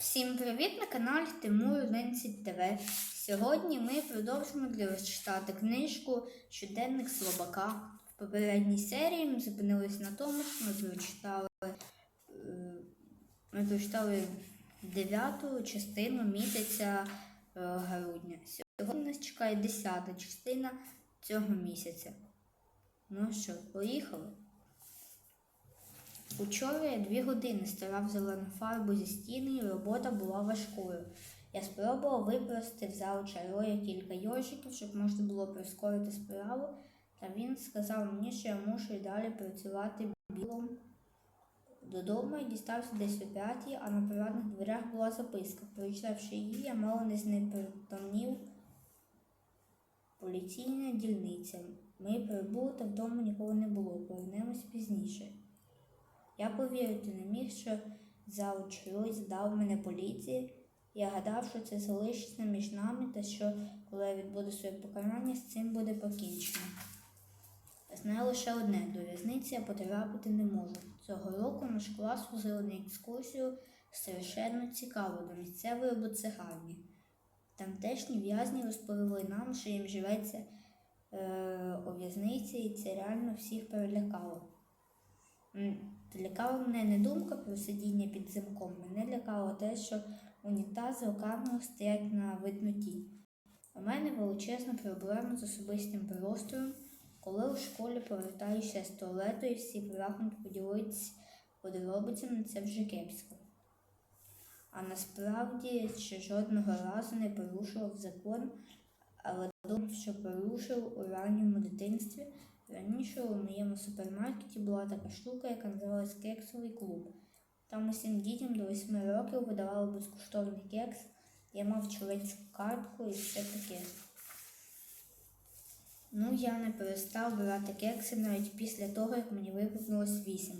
Всім привіт на каналі Тимур 11 ТВ. Сьогодні ми продовжимо для вас читати книжку Щоденник Слабака. В попередній серії ми зупинились на тому, що ми прочитали, е, ми прочитали дев'яту частину місяця е, грудня. Сьогодні нас чекає десята частина цього місяця. Ну що, поїхали? Учора я дві години стирав зелену фарбу зі стіни, і робота була важкою. Я спробував випрости в зал чароя кілька йожиків, щоб можна було прискорити справу, та він сказав мені, що я мушу й далі працювати білом. Додому я дістався десь о п'ятій, а на парадних дверях була записка. Прочитавши її, я мало не знепритомнів поліційна дільниця. Ми прибули, та вдома нікого не було. Повернемось пізніше. Я повірити не міг, що заучусь здав мене поліції. Я гадав, що це залишиться між нами та що, коли я відбуду своє покарання, з цим буде покінчено. Знаю лише одне, до в'язниці я потрапити не можу. Цього року наш клас возили на екскурсію страшенно цікаво до місцевої буцегарні. Тамтешні в'язні розповіли нам, що їм живеться е, у в'язниці, і це реально всіх перелякало. Лякала мене не думка про сидіння під замком, мене лякало те, що унітази камерах стоять на видноті. У мене величезна проблема з особистим простором, коли у школі повертаюся з туалету і всі прагнуть поділитися подробицями, це вже кепсько. А насправді ще жодного разу не порушував закон, але думав, що порушив у ранньому дитинстві. Раніше у моєму супермаркеті була така штука, яка називалась кексовий клуб. Там усім дітям до 8 років видавали безкоштовний кекс. Я мав чоловічку картку і все таке. Ну, я не перестав брати кекси навіть після того, як мені виповнилось 8.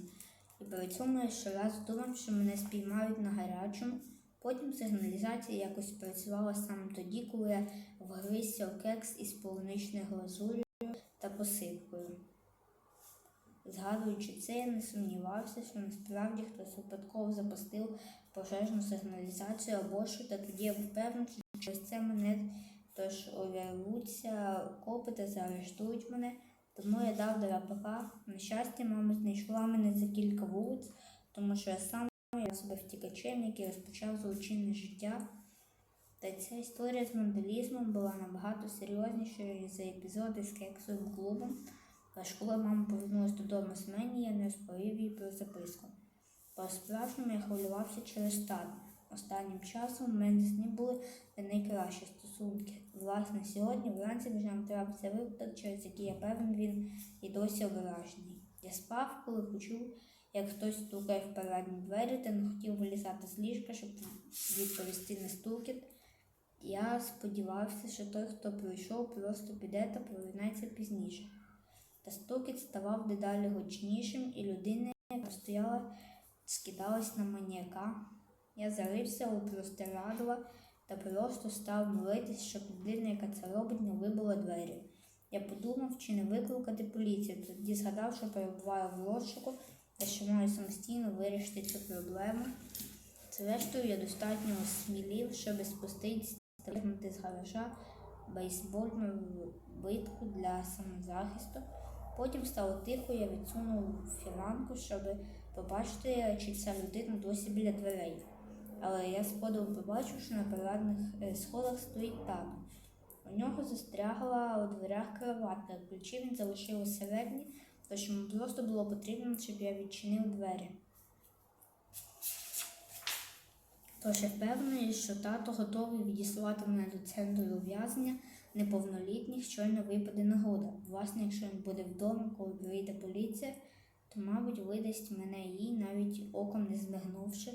І при цьому я щоразу думав, що мене спіймають на гарячому. Потім сигналізація якось працювала саме тоді, коли я вгризся у кекс із полуничною глазур'ю та посипкою. Згадуючи це, я не сумнівався, що насправді хтось випадково запустив пожежну сигналізацію або що, та тоді я впевнений, що через це мене тож увірвуться копи та заарештують мене. Тому я дав драпака. На щастя, мама знайшла мене за кілька вулиць, тому що я сам я себе втікачем, який розпочав злочинне життя. Та ця історія з вандалізмом була набагато серйознішою за епізоди з кексовим клубом. Аж коли мама повернулася додому з мені, я не розповів їй про записку. По справжньому я хвилювався через тата. Останнім часом у мене з ним були найкращі стосунки. Власне, сьогодні вранці вже нам трапився випадок, через який я певен він і досі ображений. Я спав, коли почув, як хтось стукає в парадні двері та не хотів вилізати з ліжка, щоб відповісти на стукіт. Я сподівався, що той, хто прийшов, просто піде та повернеться пізніше. Та стукіт ставав дедалі гучнішим, і людина, яка стояла, скидалась на маніяка. Я зарився у простирадла та просто став молитись, щоб людина, яка це робить, не вибила двері. Я подумав, чи не викликати поліцію, тоді згадав, що перебуваю в розшуку та що маю самостійно вирішити цю проблему. Зрештою, я достатньо осмілів, щоб спуститися вигнати з гаража бейсбольну битку для самозахисту. Потім стало тихо, я відсунув фіранку, щоб побачити, чи ця людина досі біля дверей. Але я з побачив, що на парадних е, сходах стоїть тато. У нього застрягла у дверях кроватка, ключі він залишив усередині, тож йому просто було потрібно, щоб я відчинив двері. Тож я впевнений, що тато готовий відіслати мене до центру ув'язнення неповнолітніх, щойно випаде нагода. Власне, якщо він буде вдома, коли прийде поліція, то, мабуть, видасть мене їй, навіть оком не змигнувши.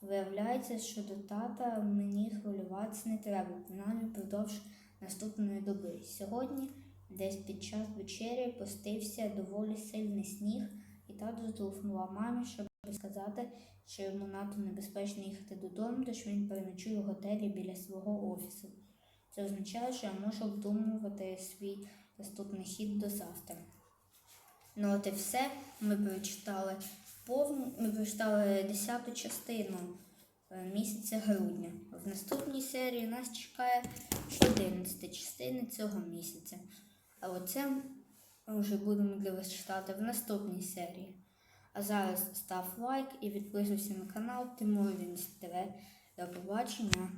Виявляється, що до тата мені хвилюватися не треба, принаймні впродовж наступної доби. Сьогодні, десь під час вечері, постився доволі сильний сніг, і тато зателефонував мамі, щоб сказати, що йому надто небезпечно їхати додому, тож він переночує в готелі біля свого офісу. Це означає, що я можу обдумувати свій наступний хід до завтра. Ну от і все. Ми прочитали повну, ми прочитали десяту частину е, місяця грудня. В наступній серії нас чекає 11 частина цього місяця. А оце вже будемо для вас читати в наступній серії. А зараз став лайк і підписуйся на канал Тимур Вінс ТВ. До побачення.